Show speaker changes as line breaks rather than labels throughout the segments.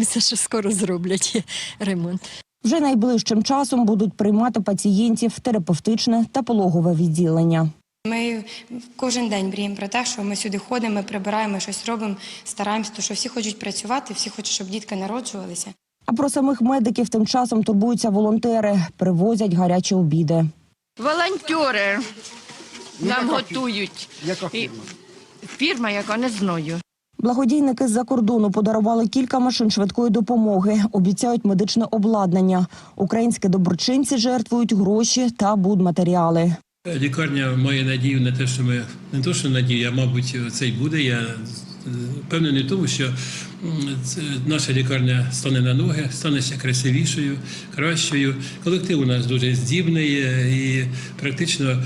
Надіємося, що скоро зроблять ремонт.
Вже найближчим часом будуть приймати пацієнтів в терапевтичне та пологове відділення.
Ми кожен день мріємо про те, що ми сюди ходимо, ми прибираємо, щось робимо, стараємося, тому що всі хочуть працювати, всі хочуть, щоб дітки народжувалися.
А про самих медиків тим часом турбуються волонтери, привозять гарячі обіди.
Волонтери нам готують.
Яка
І-
фірма?
Фірма, яка не знаю.
Благодійники з-за кордону подарували кілька машин швидкої допомоги. Обіцяють медичне обладнання. Українські доброчинці жертвують гроші та будматеріали.
Лікарня має надію на те, що ми не то, що надію, а мабуть, це й буде. Я е, впевнений в тому, що наша лікарня стане на ноги, стане ще красивішою, кращою. Колектив у нас дуже здібний е, і практично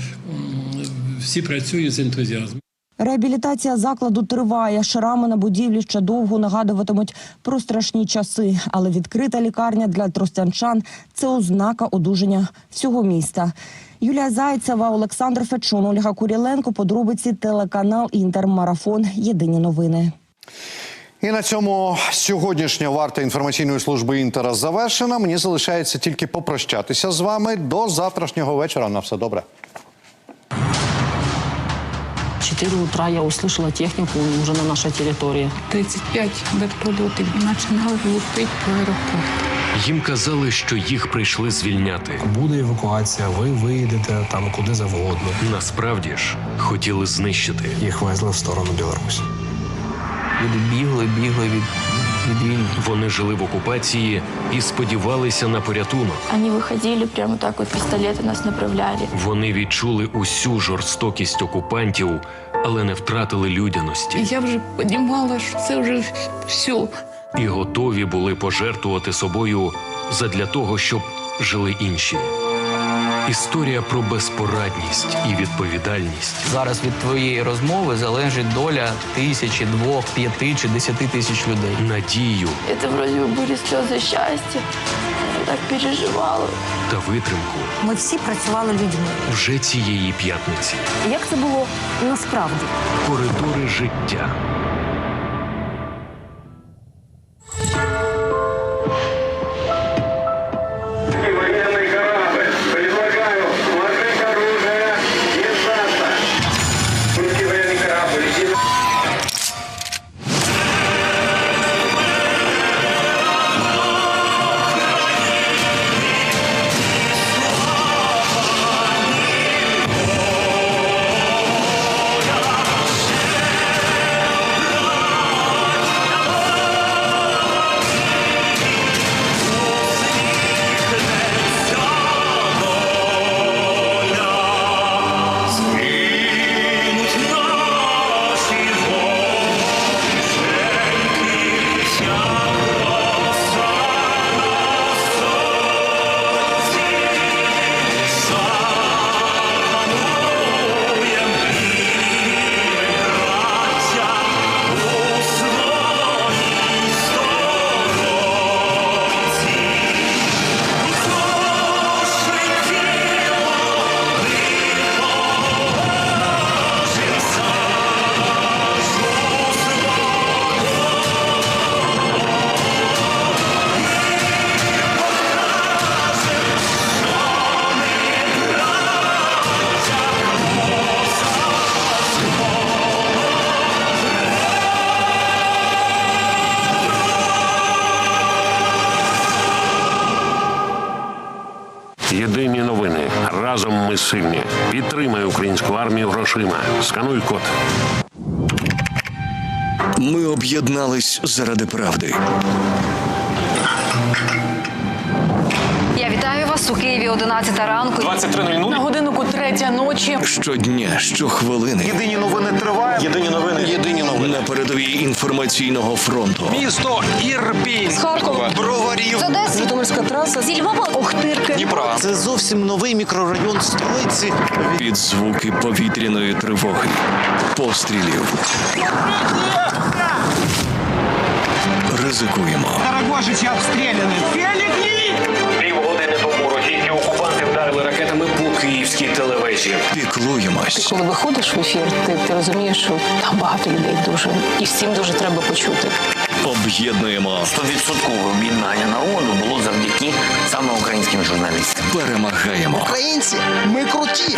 всі працюють з ентузіазмом.
Реабілітація закладу триває. Шрами на будівлі ще довго нагадуватимуть про страшні часи. Але відкрита лікарня для тростянчан це ознака одужання всього міста. Юлія Зайцева, Олександр Фечун, Ольга Куріленко. Подробиці телеканал Інтермарафон. Єдині новини.
І на цьому сьогоднішня варта інформаційної служби Інтера завершена. Мені залишається тільки попрощатися з вами до завтрашнього вечора. На все добре.
4 утра я услышала технику уже на нашей территории.
35 вертольотів починали лупити по аеропорту.
Їм казали, що їх прийшли звільняти.
Буде евакуація, ви виїдете там куди завгодно.
Насправді ж хотіли знищити.
Їх везли в сторону Білорусі.
Люди бігли, бігли від.
Вони жили в окупації і сподівалися на порятунок.
Они выходили, прямо так вот пистолеты нас направляли.
Вони відчули усю жорстокість окупантів, але не втратили людяності
я вже розуміла, що це вже все.
і готові були пожертвувати собою задля того, щоб жили інші. Історія про безпорадність і відповідальність.
Зараз від твоєї розмови залежить доля тисячі, двох, п'яти чи десяти тисяч людей.
надію
Это вроде бы были слезы счастья. Я так переживала.
та витримку
Ми всі працювали людьми.
вже цієї п'ятниці.
Як це було насправді?
Коридори життя.
Скануй код.
Ми об'єднались заради правди.
Вітаю у Києві 11 ранку.
23.00.
На годиннику третя ночі.
Щодня, щохвилини.
Єдині новини тривають. Єдині новини. Єдині новини.
На передовій інформаційного фронту.
Місто Ірпінь.
З Харкова.
Броварів.
З Одеси.
Житомирська траса.
Зі Львова. Охтирки.
Дніпра.
Це зовсім новий мікрорайон столиці.
Під звуки повітряної тривоги. Пострілів. Ризикуємо.
Дорогожичі обстріляні. Півгодини тому російські окупанти вдарили ракетами по київській телевежі.
Піклуємось.
Коли виходиш в ефір, ти, ти розумієш, що там багато людей дуже. І всім дуже треба почути.
об'єднуємо.
Стовідсоткове об'єднання народу було завдяки саме українським журналістам.
Перемагаємо.
Українці, ми круті.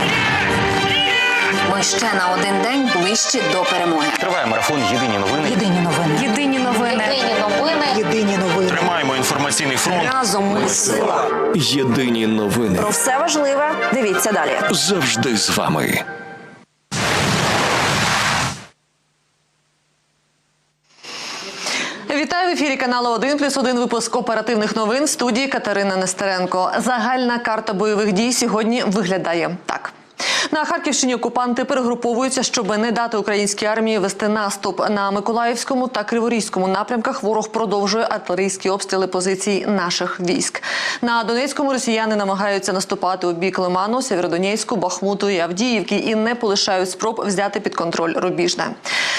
Ми ще на один день ближче до перемоги.
Триває марафон Єдині новини.
Єдині новини. Єдині новини. Єдині новини.
Єдині новини.
Тримаємо інформаційний фронт.
Разом ми сила.
Єдині новини.
Про все важливе. Дивіться далі.
Завжди з вами.
Вітаю в ефірі каналу 1 плюс 1 випуск оперативних новин студії Катерина Нестеренко. Загальна карта бойових дій сьогодні виглядає так. На Харківщині окупанти перегруповуються, щоб не дати українській армії вести наступ на Миколаївському та Криворізькому напрямках. Ворог продовжує артилерійські обстріли позицій наших військ. На Донецькому росіяни намагаються наступати у бік Лиману, Сєвєродонецьку, Бахмуту і Авдіївки і не полишають спроб взяти під контроль Рубіжне.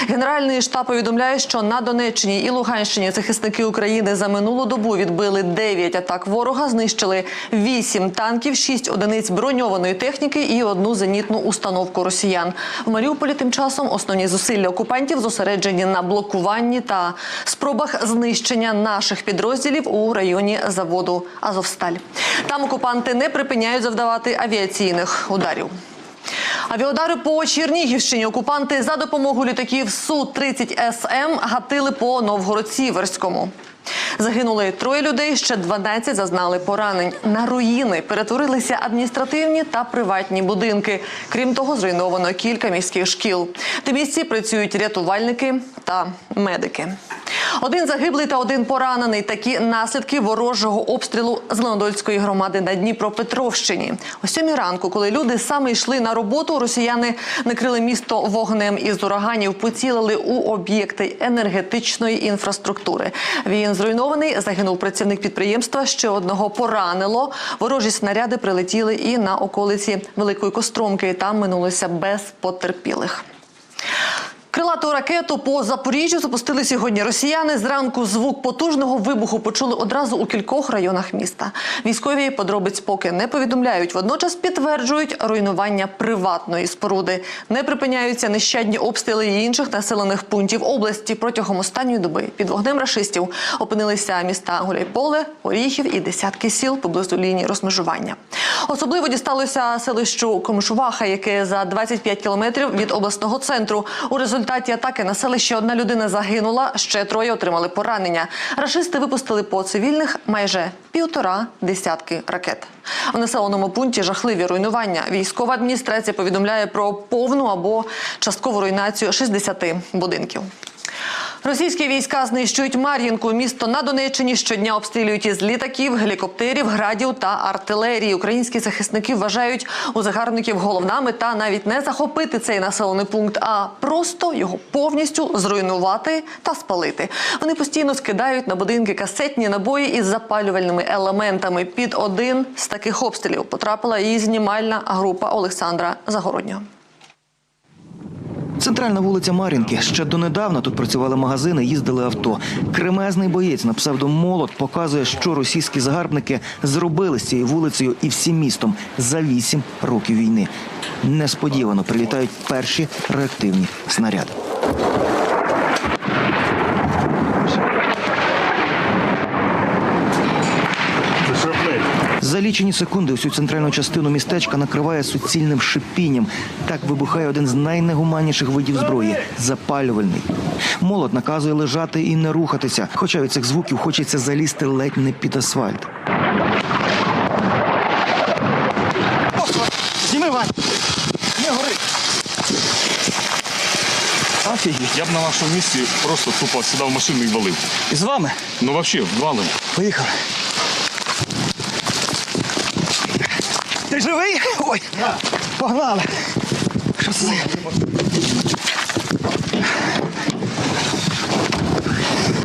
Генеральний штаб повідомляє, що на Донеччині і Луганщині захисники України за минулу добу відбили 9 атак ворога, знищили 8 танків, 6 одиниць броньованої техніки і одну зенітну установку росіян. В Маріуполі тим часом основні зусилля окупантів зосереджені на блокуванні та спробах знищення наших підрозділів у районі заводу Азовсталь. Там окупанти не припиняють завдавати авіаційних ударів. Авіаудари по Чернігівщині окупанти за допомогою літаків Су-30 СМ гатили по Новгород-Сіверському. Загинули троє людей, ще 12 зазнали поранень. На руїни перетворилися адміністративні та приватні будинки. Крім того, зруйновано кілька міських шкіл. В місці працюють рятувальники та медики. Один загиблий та один поранений. Такі наслідки ворожого обстрілу з Ленодольської громади на Дніпропетровщині. О сьомій ранку, коли люди саме йшли на роботу, росіяни накрили місто вогнем із ураганів, поцілили у об'єкти енергетичної інфраструктури. Він зруйнований. Загинув працівник підприємства. Ще одного поранило. Ворожі снаряди прилетіли і на околиці Великої Костромки. Там минулося без потерпілих. Крилату ракету по Запоріжжю запустили сьогодні росіяни. Зранку звук потужного вибуху почули одразу у кількох районах міста. Військові подробиць поки не повідомляють. Водночас підтверджують руйнування приватної споруди. Не припиняються нещадні обстріли і інших населених пунктів області. Протягом останньої доби під вогнем рашистів опинилися міста Гуляйполе, Оріхів і десятки сіл поблизу лінії розмежування. Особливо дісталося селищу Комишуваха, яке за 25 кілометрів від обласного центру. У результаті атаки на селище одна людина загинула, ще троє отримали поранення. Рашисти випустили по цивільних майже півтора десятки ракет. У населеному пункті жахливі руйнування. Військова адміністрація повідомляє про повну або часткову руйнацію 60 будинків. Російські війська знищують Мар'їнку. Місто на Донеччині щодня обстрілюють із літаків, гелікоптерів, градів та артилерії. Українські захисники вважають у загарбників головна мета навіть не захопити цей населений пункт, а просто його повністю зруйнувати та спалити. Вони постійно скидають на будинки касетні набої із запалювальними елементами. Під один з таких обстрілів потрапила і знімальна група Олександра Загороднього.
Центральна вулиця Мар'їнки. Ще донедавна тут працювали магазини, їздили авто. Кремезний боєць на псевдомолот показує, що російські загарбники зробили з цією вулицею і всім містом за вісім років війни. Несподівано прилітають перші реактивні снаряди. За лічені секунди усю центральну частину містечка накриває суцільним шипінням. Так вибухає один з найнегуманніших видів зброї запалювальний. Молот наказує лежати і не рухатися, хоча від цих звуків хочеться залізти ледь не під асфальт.
Зніми, Вань! Не горить!
Офігеть. Я б на вашому місці просто тупо сідав в машину і валив.
І з вами?
Ну, взагалі, валим.
Поїхали. Ти живий? Ой! Погнали! Що це?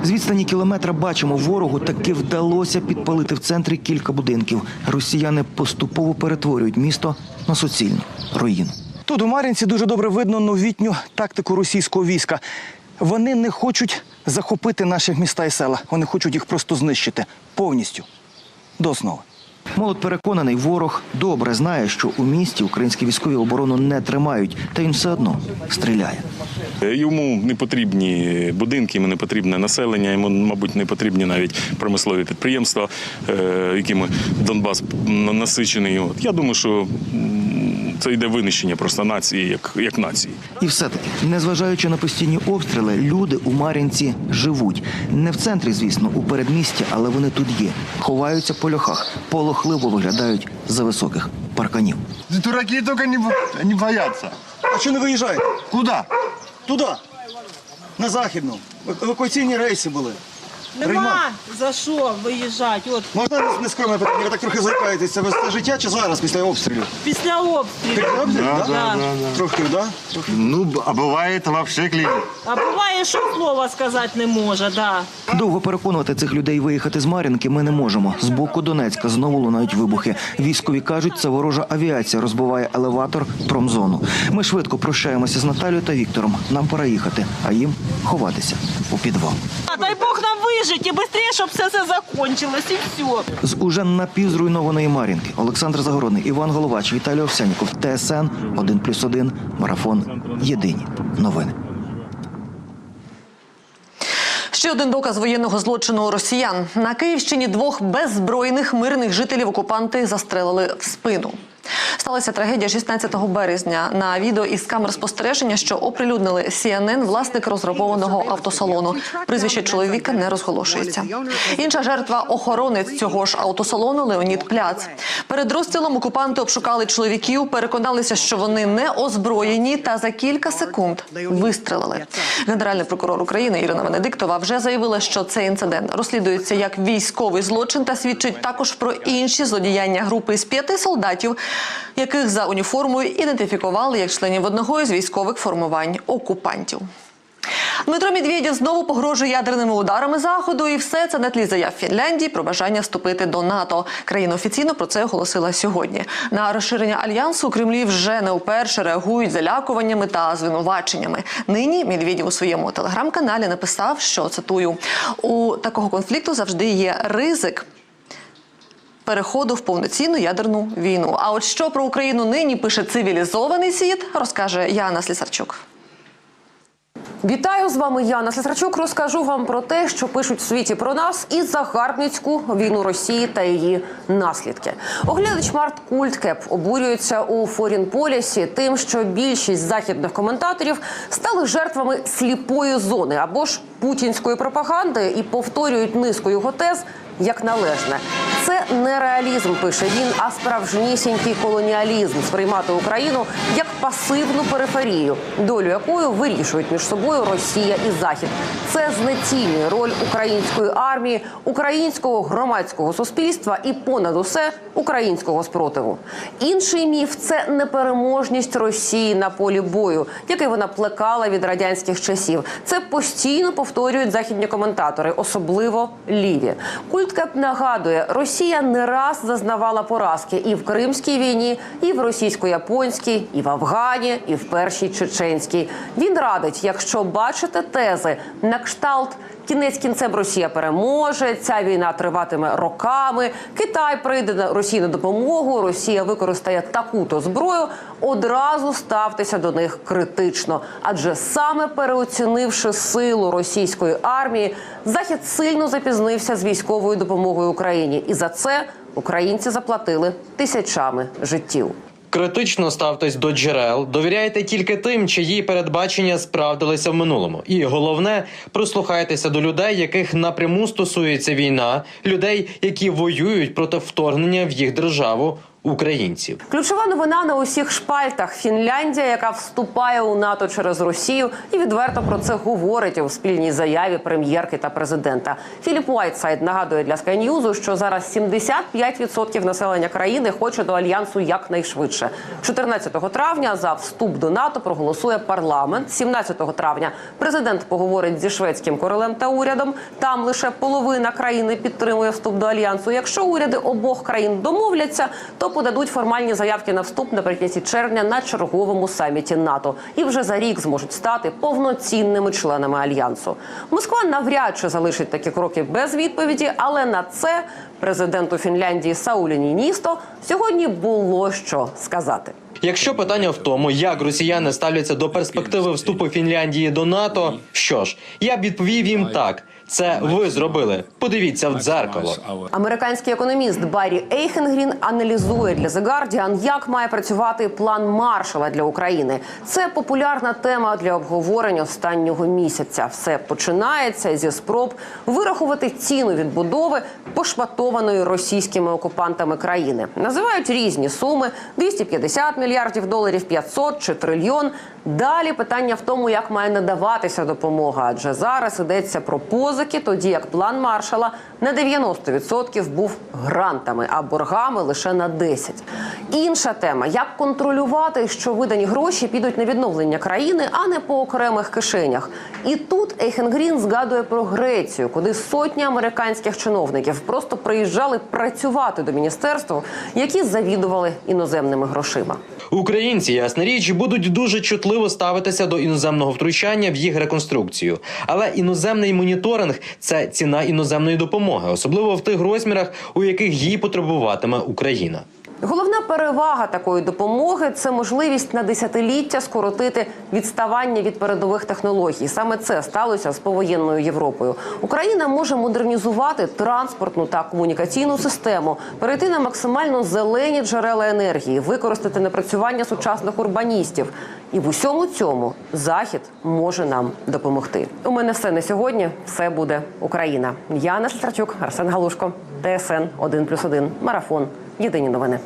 З відстані кілометра бачимо, ворогу таки вдалося підпалити в центрі кілька будинків. Росіяни поступово перетворюють місто на суцільну руїну.
Тут у Мар'їнці дуже добре видно новітню тактику російського війська. Вони не хочуть захопити наші міста і села. Вони хочуть їх просто знищити повністю до основи.
Молод переконаний, ворог добре знає, що у місті українські військові оборону не тримають, та він все одно стріляє.
Йому не потрібні будинки, йому не потрібне населення, йому, мабуть, не потрібні навіть промислові підприємства, е, якими Донбас насичений. Я думаю, що це йде винищення просто нації як, як нації.
І все-таки, незважаючи на постійні обстріли, люди у Мар'їнці живуть. Не в центрі, звісно, у передмісті, але вони тут є. Ховаються по льохах, полохливо виглядають за високих парканів.
Дураки только не, бо- не боятся.
А що не виїжджаєте?
Куда?
Туди. На західну. Евакуаційні рейси були.
Нема за що виїжджати. От
Можна не скромне питання, ви так трохи заїкаєтесь. Це все життя чи зараз після обстрілів?
після обстрілу.
Після обстрілів,
Да,
так?
да, да, да.
Трохи, так? Да?
Ну, б- а бывает вообще клинит.
А буває, що слова сказати не може, да.
Довго переконувати цих людей виїхати з Мар'їнки ми не можемо. З боку Донецька знову лунають вибухи. Військові кажуть, це ворожа авіація розбиває елеватор промзону. Ми швидко прощаємося з Наталією та Віктором. Нам пора їхати, а їм ховатися у підвал.
А дай Бог нам вижити і швидше, щоб все це закончилось і все.
З уже напівзруйнованої Мар'їнки Олександр Загородний, Іван Головач, Віталій Овсяніков, ТСН 1+,1, Марафон. Єдині новини.
Ще один доказ воєнного злочину росіян на Київщині двох беззбройних мирних жителів окупанти застрелили в спину. Сталася трагедія 16 березня. На відео із камер спостереження, що оприлюднили CNN, власник розрабованого автосалону. Прізвище чоловіка не розголошується. Інша жертва охоронець цього ж автосалону Леонід Пляц. Перед розстрілом окупанти обшукали чоловіків, переконалися, що вони не озброєні, та за кілька секунд вистрелили. Генеральний прокурор України Ірина Венедиктова вже заявила, що цей інцидент розслідується як військовий злочин та свідчить також про інші злодіяння групи з п'яти солдатів, яких за уніформою ідентифікували як членів одного із військових формувань окупантів. Дмитро Медведєв знову погрожує ядерними ударами заходу, і все це на тлі заяв Фінляндії про бажання вступити до НАТО. Країна офіційно про це оголосила сьогодні. На розширення альянсу у Кремлі вже не вперше реагують залякуваннями та звинуваченнями. Нині Медведєв у своєму телеграм-каналі написав, що цитую у такого конфлікту завжди є ризик. Переходу в повноцінну ядерну війну. А от що про Україну нині пише цивілізований світ, розкаже Яна Слісарчук.
Вітаю з вами Яна Слесарчук. Розкажу вам про те, що пишуть в світі про нас і загарбницьку війну Росії та її наслідки. Оглядач Март Культкеп обурюється у Форін Полісі тим, що більшість західних коментаторів стали жертвами сліпої зони або ж путінської пропаганди і повторюють низку його тез як належне. Це не реалізм, пише він, а справжнісінький колоніалізм сприймати Україну як пасивну периферію, долю якою вирішують між собою Росія і Захід. Це знецінює роль української армії, українського громадського суспільства і понад усе українського спротиву. Інший міф це непереможність Росії на полі бою, який вона плекала від радянських часів. Це постійно повторюють західні коментатори, особливо ліві. Культкеп нагадує, Росія не раз зазнавала поразки і в Кримській війні, і в російсько-японській, і в Афгані, і в першій чеченській. Він радить, якщо бачите тези на кшталт. Кінець кінцем Росія переможе. Ця війна триватиме роками. Китай прийде на Росії на допомогу. Росія використає таку-то зброю. Одразу ставтеся до них критично, адже саме переоцінивши силу російської армії, захід сильно запізнився з військовою допомогою Україні, і за це українці заплатили тисячами життів.
Критично ставтесь до джерел, довіряйте тільки тим, чиї передбачення справдилися в минулому. І головне, прислухайтеся до людей, яких напряму стосується війна, людей, які воюють проти вторгнення в їх державу. Українців
Ключова новина на усіх шпальтах. Фінляндія, яка вступає у НАТО через Росію, і відверто про це говорить у спільній заяві прем'єрки та президента. Філіп Уайтсайд нагадує для Sky що зараз 75% населення країни хоче до альянсу якнайшвидше. 14 травня за вступ до НАТО проголосує парламент. 17 травня президент поговорить зі шведським королем та урядом. Там лише половина країни підтримує вступ до альянсу. Якщо уряди обох країн домовляться, то подадуть формальні заявки на вступ наприкінці червня на черговому саміті НАТО і вже за рік зможуть стати повноцінними членами альянсу. Москва навряд чи залишить такі кроки без відповіді, але на це президенту Фінляндії Саулі Ніністо сьогодні було що сказати.
Якщо питання в тому, як росіяни ставляться до перспективи вступу Фінляндії до НАТО, що ж, я б відповів їм так: це ви зробили. Подивіться в дзеркало.
Американський економіст Баррі Ейхенгрін аналізує для The Guardian, як має працювати план Маршала для України. Це популярна тема для обговорення останнього місяця. Все починається зі спроб вирахувати ціну відбудови пошматованої російськими окупантами країни. Називають різні суми: 250 мільярдів доларів, 500 чи трильйон. Далі питання в тому, як має надаватися допомога, адже зараз йдеться про позики, тоді як план Маршала на 90% був грантами, а боргами лише на 10%. Інша тема: як контролювати, що видані гроші підуть на відновлення країни, а не по окремих кишенях. І тут Ейхенгрін згадує про Грецію, куди сотні американських чиновників просто приїжджали працювати до міністерства, які завідували іноземними грошима.
Українці, ясна річ, будуть дуже чутливо ставитися до іноземного втручання в їх реконструкцію. Але іноземний моніторинг це ціна іноземної допомоги, особливо в тих розмірах, у яких її потребуватиме Україна.
Головна перевага такої допомоги це можливість на десятиліття скоротити відставання від передових технологій. Саме це сталося з повоєнною Європою. Україна може модернізувати транспортну та комунікаційну систему, перейти на максимально зелені джерела енергії, використати напрацювання сучасних урбаністів. І в усьому цьому захід може нам допомогти. У мене все на сьогодні. Все буде Україна. Яна Сларчук, Арсен Галушко, ТСН 1+,1, Марафон. Єдині новини.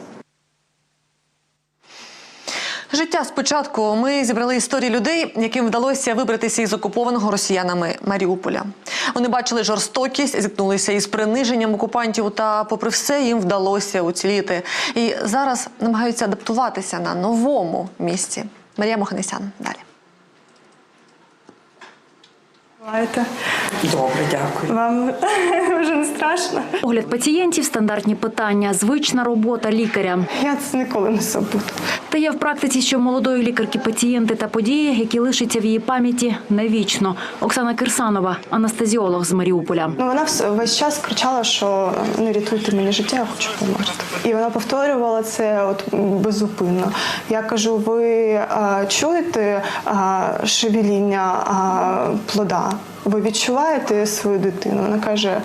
Життя спочатку ми зібрали історії людей, яким вдалося вибратися із окупованого росіянами Маріуполя. Вони бачили жорстокість, зіткнулися із приниженням окупантів, та, попри все, їм вдалося уціліти. І зараз намагаються адаптуватися на новому місці. Марія Моханесян далі.
Добре, дякую. Вам вже не страшно?
Огляд пацієнтів, стандартні питання, звична робота лікаря.
Я це ніколи не забуду.
Та є в практиці, що молодої лікарки пацієнти та події, які лишаться в її пам'яті навічно. Оксана Кирсанова, анестезіолог з Маріуполя.
Ну вона весь час кричала, що не рятуйте мені життя, я хочу померти. І вона повторювала це от беззупинно. Я кажу: ви а, чуєте а, шевеління а, плода? Ви відчуваєте свою дитину? Вона каже.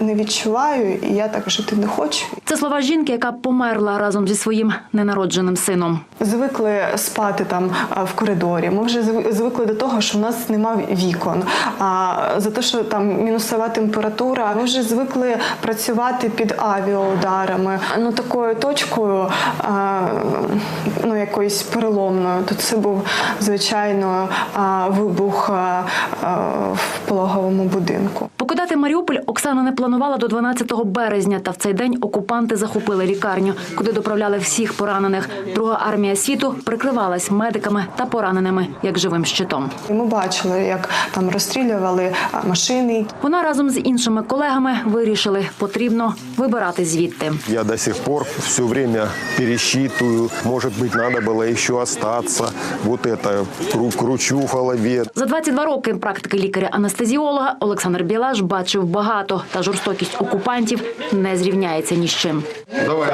Не відчуваю, і я так жити не хочу.
Це слова жінки, яка померла разом зі своїм ненародженим сином.
Звикли спати там в коридорі. Ми вже звикли до того, що в нас нема вікон. А за те, що там мінусова температура, ми вже звикли працювати під авіаударами. Ну такою точкою, ну якоюсь переломною. То це був звичайно вибух в пологовому будинку.
Покидати Маріуполь Оксана не планувала до 12 березня. Та в цей день окупанти захопили лікарню, куди доправляли всіх поранених. Друга армія світу прикривалась медиками та пораненими як живим щитом.
І ми бачили, як там розстрілювали а, машини.
Вона разом з іншими колегами вирішили, потрібно вибирати звідти.
Я до сих пор все время пересчитываю. Может быть, надо было еще остаться. Вот это кру- кручу в голове.
За 22 роки практики лікаря-анестезіолога Олександр Білаш бачив багато, та жорстокість окупантів не зрівняється ні з чим.
Давай,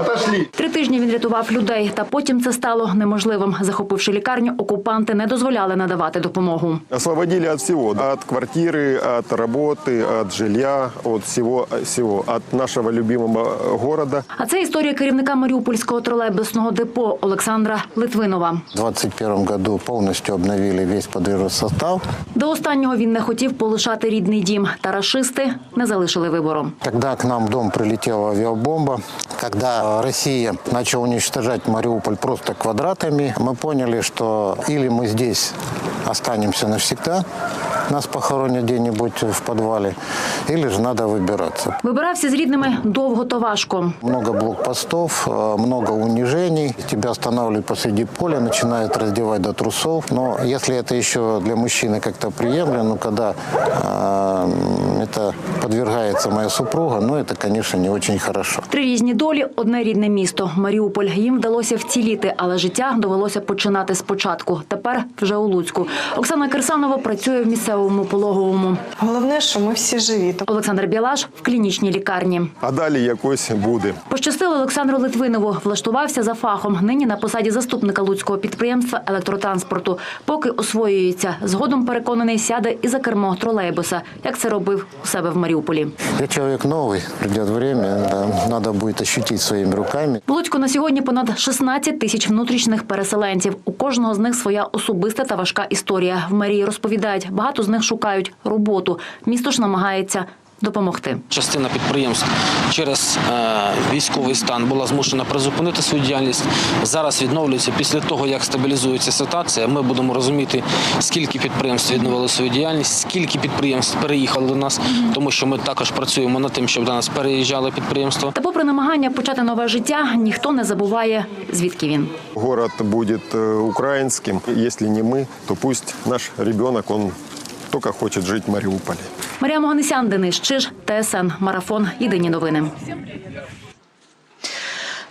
отошли.
Три тижні він рятував людей, та потім це стало неможливим. Захопивши лікарню, окупанти не дозволяли надавати допомогу.
Освободили от всего. От квартиры, от работы, от жилья, от всего, всего. От нашего любимого города.
А це історія керівника Маріупольського тролейбусного депо Олександра Литвинова.
В 2021 году полностью обновили весь подвижный состав.
До останнього він не хотів полишати рідний дім, та рашисти не залишили вибору.
Когда к нам в дом прилетела авиабомба, когда Россия начала уничтожать Мариуполь просто квадратами, мы поняли, что или мы здесь останемся навсегда, нас похоронят где-нибудь в подвале, или же надо выбираться.
Вибирався з рідними довго та важко.
Много блокпостов, э, много унижений. Тебя останавливают посреди поля, начинают раздевать до трусов. Но если это еще для мужчины как-то приемлемо, ну когда э, это подвергается моя супруга, но это, конечно, не очень хорошо.
Три різні долі, одне рідне місто. Маріуполь. Їм вдалося вціліти, але життя довелося починати спочатку. Тепер вже у Луцьку. Оксана Кирсанова працює в місцевому пологовому.
Головне, що ми всі живі.
Олександр Білаш в клінічній лікарні.
А далі якось буде.
Пощастило Олександру Литвинову. Влаштувався за фахом. Нині на посаді заступника луцького підприємства електротранспорту. Поки освоюється. Згодом переконаний сяде і за кермо тролейбуса, як це робив у себе в Маріуполі.
Я чоловік новий прийде время, треба буде будет своїми руками.
В Луцьку на сьогодні понад 16 тисяч внутрішніх переселенців. У кожного з них своя особиста та важка історія. В мерії розповідають, багато з них шукають роботу. Місто ж намагається допомогти.
Частина підприємств через е, військовий стан була змушена призупинити свою діяльність. Зараз відновлюється після того, як стабілізується ситуація. Ми будемо розуміти, скільки підприємств відновили свою діяльність, скільки підприємств переїхали до нас, тому що ми також працюємо над тим, щоб до нас переїжджали підприємства.
Та, попри намагання почати нове життя, ніхто не забуває, звідки він.
Город будет э, украинским. Если не мы, то пусть наш ребенок, он только хочет жить в Мариуполе.
Марія Моганесян, Денис Чиж, ТСН, Марафон. Єдині новини.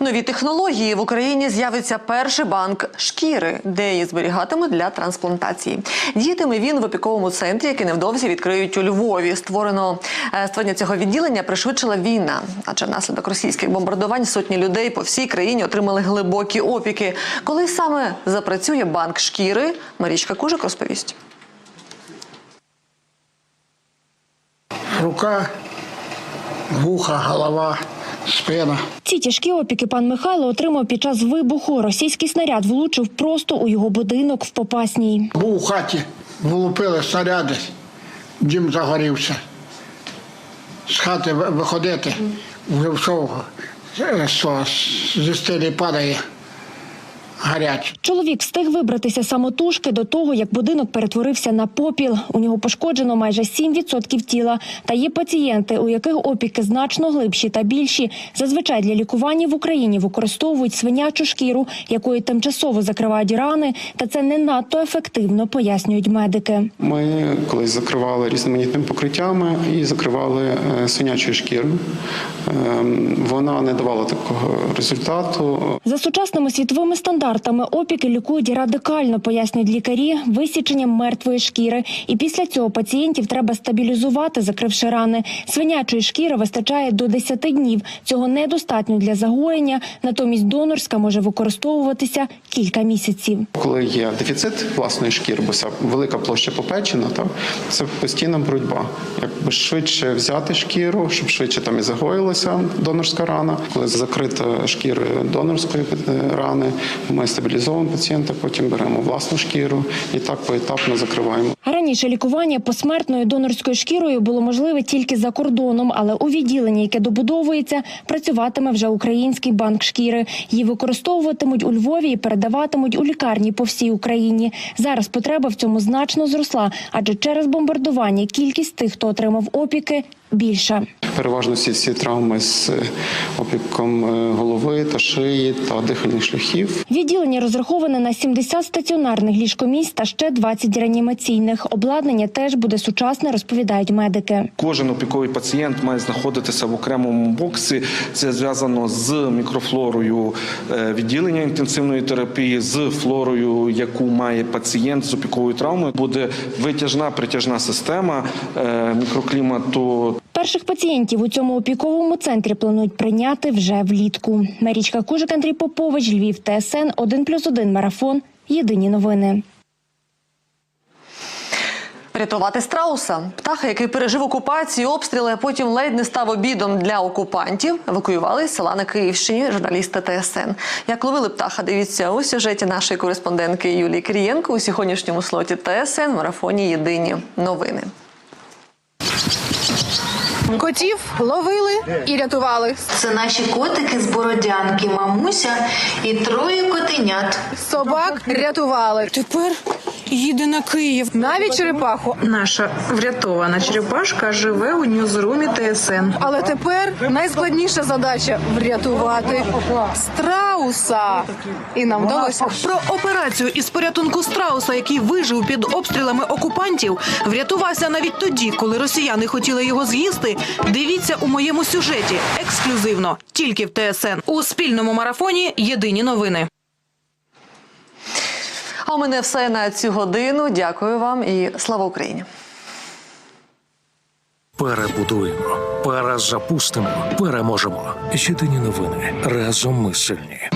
Нові технології в Україні з'явиться перший банк шкіри, де її зберігатимуть для трансплантації. Діятиме він в опіковому центрі, який невдовзі відкриють у Львові. Створено е, створення цього відділення пришвидшила війна, адже внаслідок російських бомбардувань сотні людей по всій країні отримали глибокі опіки. Коли саме запрацює банк шкіри, Марічка Кужик розповість.
Рука, вуха, голова, спина.
Ці тяжкі опіки пан Михайло отримав під час вибуху. Російський снаряд влучив просто у його будинок в Попасній.
Був у хаті, влупили снаряди, дім загорівся. З хати виходити, вже всього е, зі стелі падає гаряче.
Чоловік встиг вибратися самотужки до того, як будинок перетворився на попіл. У нього пошкоджено майже 7% тіла. Та є пацієнти, у яких опіки значно глибші та більші. Зазвичай для лікування в Україні використовують свинячу шкіру, якою тимчасово закривають рани. Та це не надто ефективно, пояснюють медики.
Ми колись закривали різноманітними покриттями і закривали е, свинячою шкірою. Ем, Вона не давала такого результату.
За сучасними світовими стандартами опіки лікують радикально, пояснюють лікарі, висіченням мертвої шкіри. І після цього пацієнтів треба стабілізувати, закривши рани. Свинячої шкіри вистачає до 10 днів. Цього недостатньо для загоєння. Натомість донорська може використовуватися кілька місяців.
Коли є дефіцит власної шкіри, бо вся велика площа попечена, так це постійна боротьба. Якби швидше взяти шкіру, щоб швидше там і загоїлася донорська рана. Коли закрита шкіра донорської е, рани, ми стабілізовуємо пацієнта, потім беремо власну шкіру і так поетапно закриваємо.
Раніше лікування посмертною донорською шкірою було можливе тільки за кордоном, але у відділенні, яке добудовується, працюватиме вже український банк шкіри. Її використовуватимуть у Львові і передаватимуть у лікарні по всій Україні. Зараз потреба в цьому значно зросла, адже через бомбардування кількість тих, хто отримав опіки, більша.
Переважно всі ці травми з е, опіком е, голови та шиї та дихальних шляхів.
Відділення розраховане на 70 стаціонарних ліжкомісць та ще 20 реанімаційних. Обладнання теж буде сучасне, розповідають медики.
Кожен опіковий пацієнт має знаходитися в окремому боксі. Це зв'язано з мікрофлорою е, відділення інтенсивної терапії, з флорою, яку має пацієнт з опіковою травмою. Буде витяжна притяжна система мікроклімату.
Перших пацієнтів у цьому опіковому центрі планують прийняти вже влітку. Марічка Кужик, Андрій Попович, Львів, ТСН 1+,1 марафон. Єдині новини.
Врятувати страуса, птаха, який пережив окупацію, обстріли, а потім ледь не став обідом для окупантів, евакуювали з села на Київщині журналісти ТСН. Як ловили птаха, дивіться у сюжеті нашої кореспондентки Юлії Кирієнко у сьогоднішньому слоті ТСН марафоні Єдині новини.
Котів ловили і рятували.
Це наші котики з Бородянки, мамуся і троє котенят.
Собак рятували. Тепер їде на Київ. Навіть черепаху.
Наша врятована черепашка живе у ньюзрумі ТСН.
Але тепер найскладніша задача врятувати страуса. І нам вдалося.
Про операцію із порятунку страуса, який вижив під обстрілами окупантів, врятувався навіть тоді, коли росіяни хотіли його з'їсти. Дивіться у моєму сюжеті ексклюзивно, тільки в ТСН у спільному марафоні. Єдині новини.
А у мене все на цю годину. Дякую вам і слава Україні.
Перебудуємо, перезапустимо, переможемо. Єдині новини разом ми сильні.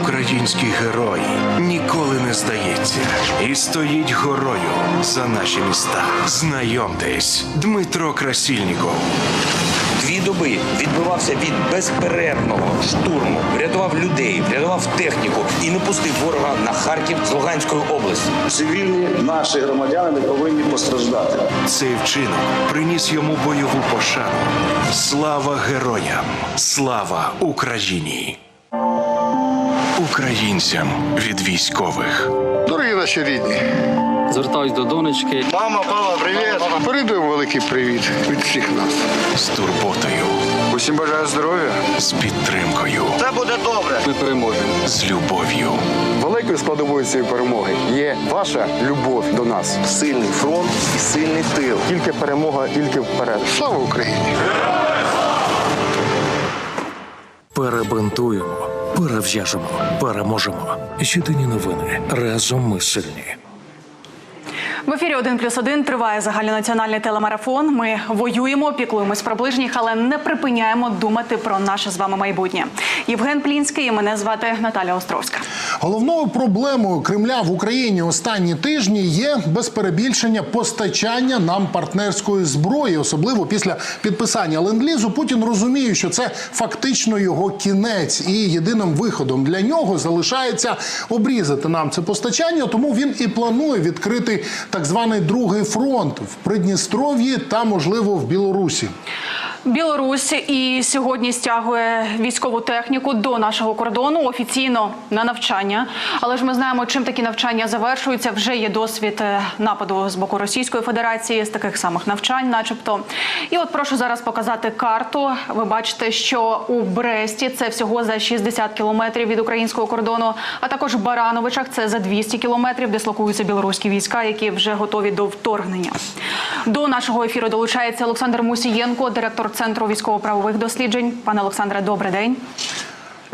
Український герой ніколи не здається і стоїть горою за наші міста. Знайомтесь, Дмитро Красільніков.
Доби відбивався від безперервного штурму, врятував людей, врятував техніку і не пустив ворога на Харків з Луганської області.
Цивільні наші громадяни не повинні постраждати. Цей вчинок приніс йому бойову пошану. Слава героям! Слава Україні! Українцям від військових.
Дорогі наші рідні.
Звертаюсь до донечки.
Мама, папа, привіт. Передуємо великий привіт від всіх нас.
З турботою.
Усім бажаю здоров'я.
З підтримкою.
Це буде добре.
Ми переможемо.
З любов'ю.
Великою складовою цієї перемоги є ваша любов до нас. Сильний фронт і сильний тил. Тільки перемога, тільки вперед. Слава Україні!
Перебинтуємо, перев'яжемо, переможемо. Єдині новини разом ми сильні.
В ефірі «1 плюс 1» триває загальнонаціональний телемарафон. Ми воюємо, піклуємось про ближніх, але не припиняємо думати про наше з вами майбутнє. Євген Плінський, мене звати Наталя Островська.
Головною проблемою Кремля в Україні останні тижні є без перебільшення постачання нам партнерської зброї, особливо після підписання ленд-лізу. Путін розуміє, що це фактично його кінець, і єдиним виходом для нього залишається обрізати нам це постачання. Тому він і планує відкрити так званий другий фронт в Придністров'ї та, можливо, в Білорусі.
Білорусь і сьогодні стягує військову техніку до нашого кордону офіційно на навчання. Але ж ми знаємо, чим такі навчання завершуються. Вже є досвід е, нападу з боку Російської Федерації з таких самих навчань, начебто. І от прошу зараз показати карту. Ви бачите, що у Бресті це всього за 60 кілометрів від українського кордону, а також в Барановичах це за 200 кілометрів, дислокуються білоруські війська, які вже готові до вторгнення. До нашого ефіру долучається Олександр Мусієнко, директор центру військово-правових досліджень. Пане Олександре, добрий день.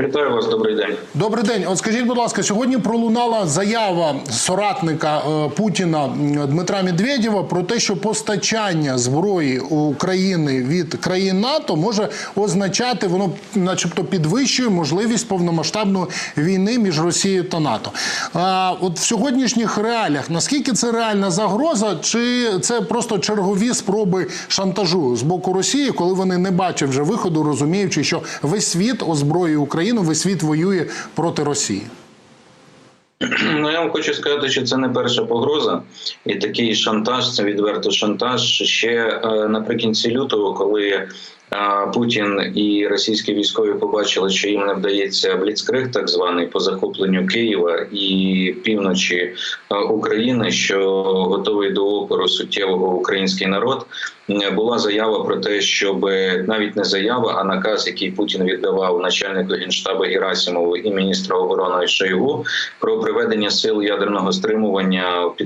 Вітаю вас, добрий день.
Добрий день. От скажіть, будь ласка, сьогодні пролунала заява соратника е, Путіна Дмитра Медведєва про те, що постачання зброї України від країн НАТО може означати, воно, начебто, підвищує можливість повномасштабної війни між Росією та НАТО. А от в сьогоднішніх реаліях наскільки це реальна загроза, чи це просто чергові спроби шантажу з боку Росії, коли вони не бачать вже виходу, розуміючи, що весь світ озброює Україну, весь світ воює проти Росії?
Ну я вам хочу сказати, що це не перша погроза, і такий шантаж, це відверто шантаж. Ще е, наприкінці лютого, коли Путін і російські військові побачили, що їм не вдається бліцкриг, так званий по захопленню Києва і півночі е, України, що готовий до опору суттєвого український народ. е, Була заява про те, щоб навіть не заява, а наказ, який Путін віддавав начальнику генштабу Герасимову і міністра оборони Шойгу про приведення сил ядерного стримування під